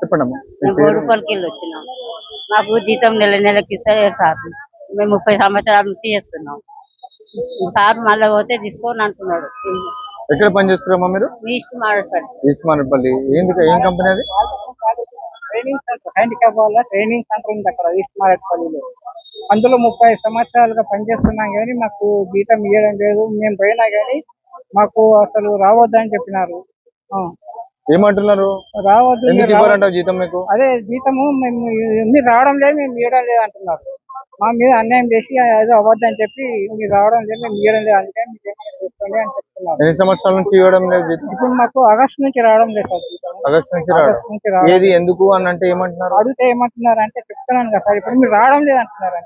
చెప్పండి వెళ్ళి వచ్చినాం మాకు జీతం నెల నెలకి ఇస్తారు సార్. మేము ముప్పై సంవత్సరాల నుంచి చేస్తున్నాం. సార్ మళ్ళీ పోతే తీసుకొని అంటున్నాడు. ఎక్కడ పని చేస్తారమ్మా మీరు? మీ ఇష్టం ఆడతాడు ఈస్ట్ మానపల్లి ఏంది ఏం కంపెనీ అది? ట్రైనింగ్ సెంటర్ హ్యాండిక్యాప్ వాళ్ళ ట్రైనింగ్ సెంటర్ ఉంది అక్కడ ఈస్ట్ మారేట్పల్లిలో అందులో ముప్పై సంవత్సరాలుగా పనిచేస్తున్నాం కానీ మాకు జీతం ఇవ్వడం లేదు. మేము పోయినా కానీ మాకు అసలు రావద్దని చెప్పినారు. ఆ, ఏమంటున్నారు? రావద్దు ఎందుకు. ఇవ్వరంటావు జీతం మీకు? అదే జీతము మేము మీరు రావడం లేదు మేము ఇవ్వడం లేదు అంటున్నారు. మా మీద అన్యాయం చేసి ఏదో అవ్వద్దని చెప్పి మీరు రావడం లేదు మేము ఇవ్వడం లేదు అందుకే మీరు ఏమైనా చేసుకోండి అని చెప్తున్నారు. ఎన్ని సంవత్సరాల నుంచి ఇవ్వడం లేదు జీతం? ఇప్పుడు మాకు ఆగస్టు నుంచి రావడం లేదు సార్ జీతం. ఆగస్టు నుంచి రావడం? ఆగస్టు నుంచి రావడం ఏది ఎందుకు అని అంటే ఏమంటున్నారు? అడిగితే ఏమంటున్నారు అంటే చెప్తున్నాను కదా సార్ ఇప్పుడు మీరు రావడం లేదు అంటున్నారు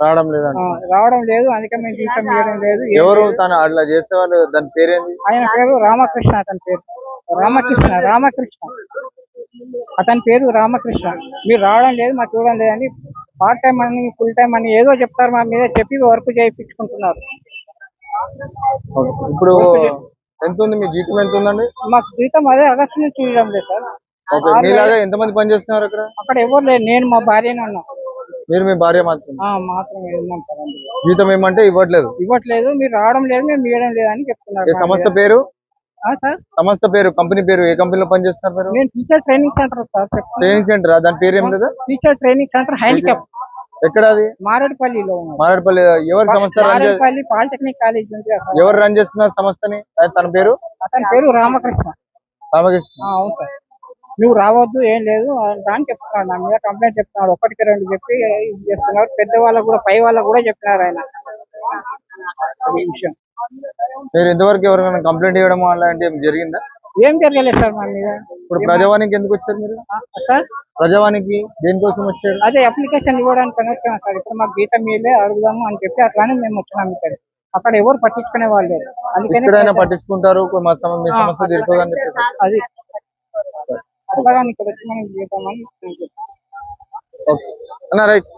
రావడం లేదంట ఆ, రావడం లేదు అందుకే మేము జీతం ఇవ్వడం లేదు ఎవరు లేదు. తను అట్లా చేసే వాళ్ళు దాని పేరేంది? ఆయన పేరు రామకృష్ణ అతని పేరు. రామకృష్ణ రామకృష్ణ. అతని పేరు రామకృష్ణ. మీరు రావడం లేదు మాకు చూడడం లేదని పార్ట్ టైం అని ఫుల్ టైం అని ఏదో చెప్తారు మా మీద చెప్పి వర్క్ చేయించుకుంటున్నారు. ఇప్పుడు ఎంత ఉంది మీ జీతం ఎంత ఉందండి మాకు జీతం అదే ఆగస్టు నుంచి ఇవ్వడం లేదు సార్. మీలాగా ఎంతమంది పని చేస్తున్నారు అక్కడ? అక్కడ ఎవరు లేదు నేను మా భార్యనే ఉన్నాం. మీరు మీ భార్య మాత్రం ఆ, మాత్రమే ఉన్నాం సార్ అందులో. జీతం ఏమంటే ఇవ్వట్లేదు? ఇవ్వట్లేదు మీరు రావడం లేదు మేము ఇవ్వడం లేదు అని చెప్తున్నారు సంస్థ మీద. పేరు? సార్? సంస్థ పేరు కంపెనీ పేరు ఏ కంపెనీలో పని చేస్తున్నారు మీరు? నేను teacher training centre sir. Training centre? దాని పేరు ఏం లేదా? Teacher training centre handicap. ఎక్కడ అది? మారేడుపల్లిలో ఉన్నాం మారేడుపల్లి ఎవరు సంస్థ మారేడుపల్లి పాలిటెక్నిక్ కాలేజ్ ఉంది కదా సార్. ఎవరు రన్ చేస్తున్నారు సంస్థని? తన పేరు? అతని పేరు రామకృష్ణ. రామకృష్ణ. ఆ, అవును సార్. నువ్వు రావద్దు ఏం లేదు అని చెప్తున్నాడు నా మీద కంప్లైంట్ చెప్తున్నాడు. ఒకటికి రెండు చెప్పి ఇది చేస్తున్నాడు పెద్ద వాళ్ళకు కూడా పై వాళ్ళకు కూడా చెప్పినారు ఆయన. విషయం మీరు ఇంతవరకు ఎవరికైనా కంప్లైంట్ ఇవ్వడం అలాంటి ఏం జరిగిందా? ఏం జరగలేదు సార్ మా మీద. ఇప్పుడు ప్రజావానికి ఎందుకు వచ్చారు మీరు? సార్? ప్రజావానికి దేనికోసం వచ్చారు? అదే అప్లికేషన్ ఇవ్వడానికి వచ్చాను సార్. ఇప్పుడు మాకు జీతం ఇవ్వలే అడుగుదాము అని చెప్పి అట్లానే మేము వచ్చినాం ఇక్కడ అక్కడ ఎవరు పట్టించుకునే వాళ్ళు లేరు. అందుకని ఎక్కడైనా పట్టించుకుంటారు మా సమ- మీ సమస్య చెప్పేసి. అది. అట్లాగా ఇక్కడ వచ్చి మనం. ఓకే. అన్న రైట్.